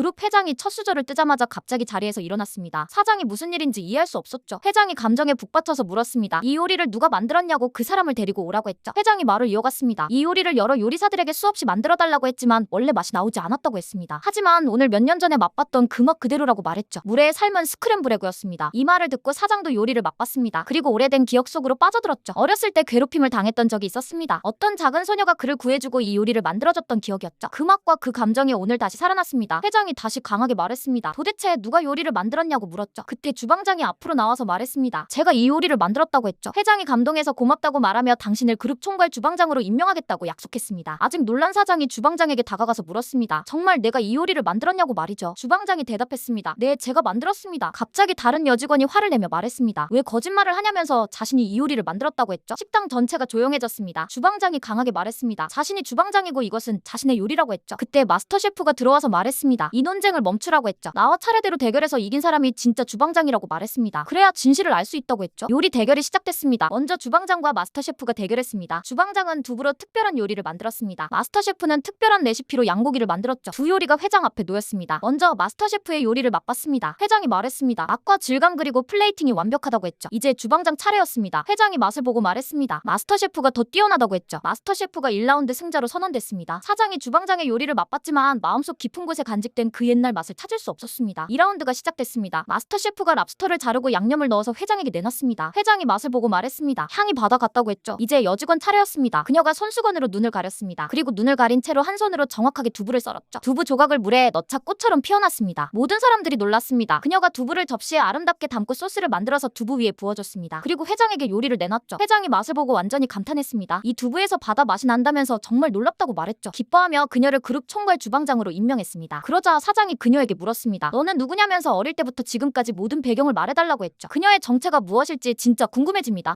그룹 회장이 첫 수저를 뜨자마자 갑자기 자리에서 일어났습니다. 사장이 무슨 일인지 이해할 수 없었죠. 회장이 감정에 북받쳐서 물었습니다. 이 요리를 누가 만들었냐고 그 사람을 데리고 오라고 했죠. 회장이 말을 이어갔습니다. 이 요리를 여러 요리사들에게 수없이 만들어달라고 했지만 원래 맛이 나오지 않았다고 했습니다. 하지만 오늘 몇 년 전에 맛봤던 그 맛 그대로라고 말했죠. 물에 삶은 스크램블 에그였습니다. 이 말을 듣고 사장도 요리를 맛봤습니다. 그리고 오래된 기억 속으로 빠져들었죠. 어렸을 때 괴롭힘을 당했던 적이 있었습니다. 어떤 작은 소녀가 그를 구해주고 이 요리를 만들어줬던 기억이었죠. 그 맛과 그 감정이 오늘 다시 살아났습니다. 회장이 다시 강하게 말했습니다. 도대체 누가 요리를 만들었냐고 물었죠. 그때 주방장이 앞으로 나와서 말했습니다. 제가 이 요리를 만들었다고 했죠. 회장이 감동해서 고맙다고 말하며 당신을 그룹 총괄 주방장으로 임명하겠다고 약속했습니다. 아직 놀란 사장이 주방장에게 다가가서 물었습니다. 정말 내가 이 요리를 만들었냐고 말이죠. 주방장이 대답했습니다. 네, 제가 만들었습니다. 갑자기 다른 여직원이 화를 내며 말했습니다. 왜 거짓말을 하냐면서 자신이 이 요리를 만들었다고 했죠. 식당 전체가 조용해졌습니다. 주방장이 강하게 말했습니다. 자신이 주방장이고 이것은 자신의 요리라고 했죠. 그때 마스터 셰프가 들어와서 말했습니다. 이 논쟁을 멈추라고 했죠. 나와 차례대로 대결해서 이긴 사람이 진짜 주방장이라고 말했습니다. 그래야 진실을 알 수 있다고 했죠. 요리 대결이 시작됐습니다. 먼저 주방장과 마스터 셰프가 대결했습니다. 주방장은 두부로 특별한 요리를 만들었습니다. 마스터 셰프는 특별한 레시피로 양고기를 만들었죠. 두 요리가 회장 앞에 놓였습니다. 먼저 마스터 셰프의 요리를 맛봤습니다. 회장이 말했습니다. 맛과 질감 그리고 플레이팅이 완벽하다고 했죠. 이제 주방장 차례였습니다. 회장이 맛을 보고 말했습니다. 마스터 셰프가 더 뛰어나다고 했죠. 마스터 셰프가 1라운드 승자로 선언됐습니다. 사장이 주방장의 요리를 맛봤지만 마음속 깊은 곳에 간직된 그 옛날 맛을 찾을 수 없었습니다. 2라운드가 시작됐습니다. 마스터 셰프가 랍스터를 자르고 양념을 넣어서 회장에게 내놨습니다. 회장이 맛을 보고 말했습니다. 향이 바다 같다고 했죠. 이제 여직원 차례였습니다. 그녀가 손수건으로 눈을 가렸습니다. 그리고 눈을 가린 채로 한 손으로 정확하게 두부를 썰었죠. 두부 조각을 물에 넣자 꽃처럼 피어났습니다. 모든 사람들이 놀랐습니다. 그녀가 두부를 접시에 아름답게 담고 소스를 만들어서 두부 위에 부어줬습니다. 그리고 회장에게 요리를 내놨죠. 회장이 맛을 보고 완전히 감탄했습니다. 이 두부에서 바다 맛이 난다면서 정말 놀랍다고 말했죠. 기뻐하며 그녀를 그룹 총괄 주방장으로 임명했습니다. 그러 자 사장이 그녀에게 물었습니다. 너는 누구냐면서 어릴 때부터 지금까지 모든 배경을 말해달라고 했죠. 그녀의 정체가 무엇일지 진짜 궁금해집니다.